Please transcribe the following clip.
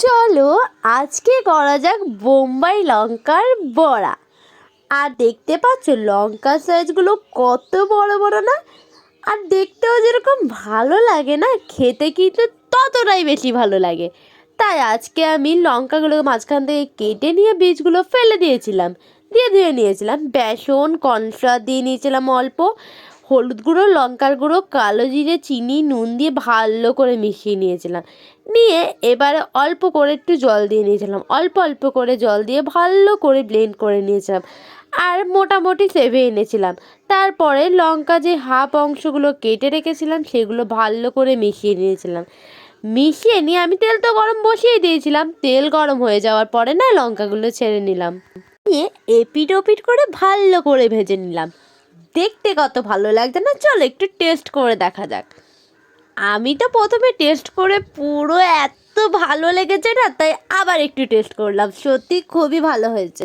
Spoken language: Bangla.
চলো আজকে করা যাক বোম্বাই লঙ্কার বড়া। আর দেখতে পাচ্ছ লঙ্কার সাইজগুলো কত বড় বড় না? আর দেখতেও যেরকম ভালো লাগে না, খেতে কিন্তু ততটাই বেশি ভালো লাগে। তাই আজকে আমি লঙ্কাগুলো মাঝখান থেকে কেটে নিয়ে বীজগুলো ফেলে দিয়েছিলাম। দিয়ে ধুয়ে নিয়েছিলাম। বেসন, কর্নফ্লাওয়ার দিয়ে নিয়েছিলাম অল্প। হলুদ গুঁড়ো, লঙ্কার গুঁড়ো, কালো জিরে, চিনি, নুন দিয়ে ভালো করে মিশিয়ে নিয়েছিলাম। নিয়ে এবারে অল্প করে একটু জল দিয়ে নিয়েছিলাম। অল্প অল্প করে জল দিয়ে ভালো করে ব্লেন্ড করে নিয়েছিলাম। আর মোটামুটি সেভে এনেছিলাম। তারপরে লঙ্কা যে হাফ অংশগুলো কেটে রেখেছিলাম, সেগুলো ভালো করে মিশিয়ে নিয়েছিলাম। মিশিয়ে নিয়ে আমি তেল তো গরম বসিয়ে দিয়েছিলাম। তেল গরম হয়ে যাওয়ার পরে না লঙ্কাগুলো ছেড়ে নিলাম। নিয়ে এপিট ওপিট করে ভালো করে ভেজে নিলাম। দেখতে কত ভালো লাগছে। না, চলো একটু টেস্ট করে দেখা যাক। আমি তো প্রথমে টেস্ট করে পুরো এত ভালো লেগেছে না, তাই আবার একটু টেস্ট করলাম। সত্যি খুবই ভালো হয়েছে।